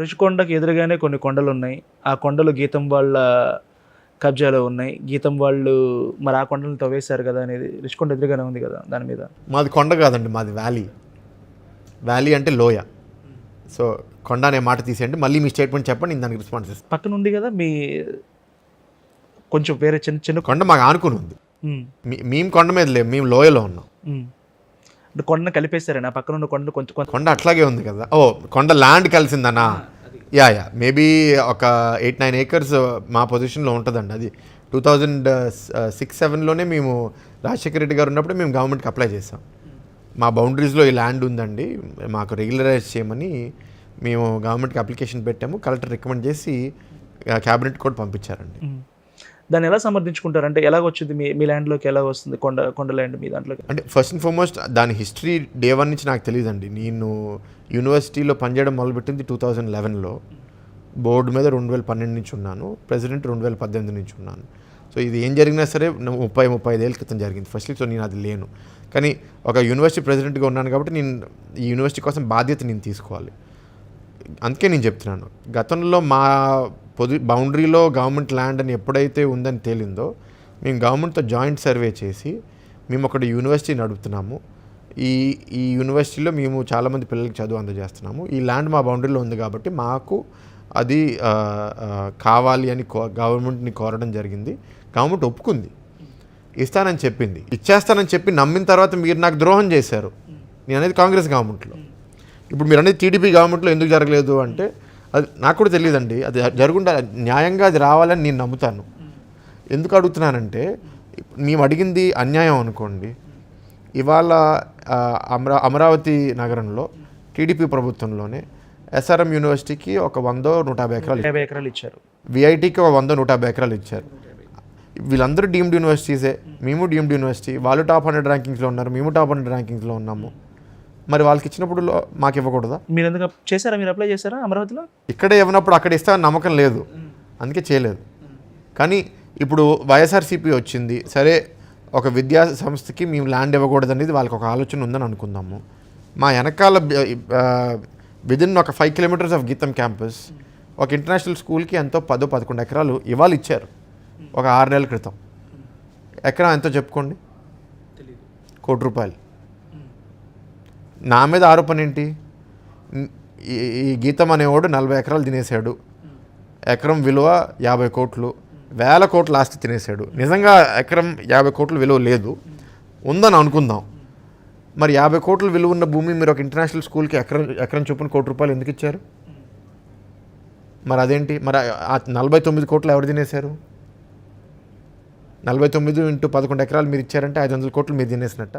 రుషికొండకి ఎదురుగానే కొన్ని కొండలు ఉన్నాయి. ఆ కొండలు గీతం వాళ్ళ కబ్జాలో ఉన్నాయి. గీతం వాళ్ళు మరి ఆ కొండలను తవ్వేశారు కదా అనేది రుషికొండ ఎదురుగానే ఉంది కదా దాని మీద. మాది కొండ కాదండి మాది వ్యాలీ. వ్యాలీ అంటే లోయ. సో కొండ అనే మాట తీసేయండి. మళ్ళీ మీ స్టేట్మెంట్ చెప్పండి నేను దానికి రెస్పాన్స్ ఇస్తాను పక్కన ఉంది కదా మీ కొంచెం వేరే చిన్న చిన్న కొండ మాకు ఆనుకుని ఉంది. మేము కొండ మీద లేము మేము లోయలో ఉన్నాం. కొండను కలిపేశారని ఆ పక్కన ఉన్న కొండలు కొంచెం కొంచెం కొండ అట్లాగే ఉంది కదా. ఓ కొండ ల్యాండ్ కలిసిందనా? Yeah yeah. మేబీ ఒక ఎయిట్ నైన్ ఏకర్స్ మా పొజిషన్లో ఉంటుందండి అది. టూ థౌజండ్ సిక్స్ సెవెన్లోనే మేము రాజశేఖర రెడ్డి గారు ఉన్నప్పుడు మేము గవర్నమెంట్కి అప్లై చేసాం మా బౌండరీస్లో ఈ ల్యాండ్ ఉందండి. మాకు రెగ్యులరైజ్ చేయమని మేము గవర్నమెంట్కి అప్లికేషన్ పెట్టాము. కలెక్టర్ రికమెండ్ చేసి క్యాబినెట్ కూడా పంపించారండి. ఉమ్. దాన్ని ఎలా సమర్థించుకుంటారు? అంటే ఎలాగ వచ్చింది? మీ మీ ల్యాండ్లోకి ఎలా వస్తుంది? కొండ కొండ ల్యాండ్ మీ దాంట్లోకి? అంటే ఫస్ట్ అండ్ ఫార్మోస్ట్ దాని హిస్టరీ డే వన్ నుంచి నాకు తెలియదండి నేను యూనివర్సిటీలో పనిచేయడం మొదలుపెట్టింది టూ థౌజండ్ లెవెన్లో. బోర్డు మీద రెండు వేల పన్నెండు నుంచి ఉన్నాను. ప్రెసిడెంట్ రెండు వేల పద్దెనిమిది నుంచి ఉన్నాను. సో ఇది ఏం జరిగినా సరే ముప్పై ముప్పై ఐదేళ్ళ క్రితం జరిగింది. ఫస్ట్లీ సో నేను అది లేను. కానీ ఒక యూనివర్సిటీ ప్రెసిడెంట్గా ఉన్నాను కాబట్టి నేను ఈ యూనివర్సిటీ కోసం బాధ్యత నేను తీసుకోవాలి. అందుకే నేను చెప్తున్నాను. గతంలో మా పొది బౌండరీలో గవర్నమెంట్ ల్యాండ్ అని ఎప్పుడైతే ఉందని తేలిందో మేము గవర్నమెంట్తో జాయింట్ సర్వే చేసి మేము ఒక యూనివర్సిటీ నడుపుతున్నాము. ఈ ఈ యూనివర్సిటీలో మేము చాలామంది పిల్లలకి చదువు అందజేస్తున్నాము. ఈ ల్యాండ్ మా బౌండరీలో ఉంది కాబట్టి మాకు అది కావాలి అని కో గవర్నమెంట్ని కోరడం జరిగింది. గవర్నమెంట్ ఒప్పుకుంది. ఇస్తానని చెప్పింది. ఇచ్చేస్తానని చెప్పి నమ్మిన తర్వాత మీరు నాకు ద్రోహం చేశారు. నేను అనేది కాంగ్రెస్ గవర్నమెంట్లో. ఇప్పుడు మీరు అనేది టీడీపీ గవర్నమెంట్లో ఎందుకు జరగలేదు అంటే అది నాకు కూడా తెలియదండి. అది జరుగుండా న్యాయంగా అది రావాలని నేను నమ్ముతాను. ఎందుకు అడుగుతున్నానంటే మేము అడిగింది అన్యాయం అనుకోండి. ఇవాళ అమరా అమరావతి నగరంలో టీడీపీ ప్రభుత్వంలోనే ఎస్ఆర్ఎం యూనివర్సిటీకి ఒక వందో నూట యాభై ఎకరాలు యాభై ఎకరాలు ఇచ్చారు. విఐటికి ఒక వంద నూట యాభై ఎకరాలు ఇచ్చారు. వీళ్ళందరూ డీమ్డ్ యూనివర్సిటీసే. మేము డీమ్డ్ యూనివర్సిటీ. వాళ్ళు టాప్ హండ్రెడ్ ర్యాంకింగ్స్లో ఉన్నారు. మేము టాప్ హండ్రెడ్ ర్యాంకింగ్స్లో ఉన్నాము. మరి వాళ్ళకి ఇచ్చినప్పుడు మాకు ఇవ్వకూడదా మీరు ఎందుకు చేశారా? మీరు అప్లై చేశారా అమరావతిలో? ఇక్కడే ఇవ్వనప్పుడు అక్కడ ఇస్తామని నమ్మకం లేదు. అందుకే చేయలేదు. కానీ ఇప్పుడు వైఎస్ఆర్సీపీ వచ్చింది. సరే ఒక విద్యా సంస్థకి మేము ల్యాండ్ ఇవ్వకూడదు అనేది వాళ్ళకి ఒక ఆలోచన ఉందని అనుకుందాము. మా వెనకాల విదిన్ ఒక five kilometres of GITAM campus ఒక ఇంటర్నేషనల్ స్కూల్కి ఎంతో పదో పదకొండు ఎకరాలు ఇవాళ ఇచ్చారు. ఒక ఆరు నెలల క్రితం. ఎకరం ఎంతో చెప్పుకోండి? కోటి రూపాయలు. నా మీద ఆరోపణ ఏంటి? ఈ గీతం అనేవాడు నలభై ఎకరాలు తినేసాడు ఎకరం విలువ యాభై కోట్లు. వేల కోట్లు ఆస్తి తినేసాడు నిజంగా ఎకరం యాభై కోట్ల విలువ లేదు. ఉందని అనుకుందాం. మరి యాభై కోట్ల విలువ ఉన్న భూమి మీరు ఒక ఇంటర్నేషనల్ స్కూల్కి ఎకరం ఎకరం చొప్పున కోటి రూపాయలు ఎందుకు ఇచ్చారు? మరి అదేంటి? మరి ఆ నలభై తొమ్మిది కోట్లు ఎవరు తినేశారు? నలభై తొమ్మిది ఇంటూ పదకొండు ఎకరాలు మీరు ఇచ్చారంటే ఐదు వందల కోట్లు మీరు తినేసినట్ట?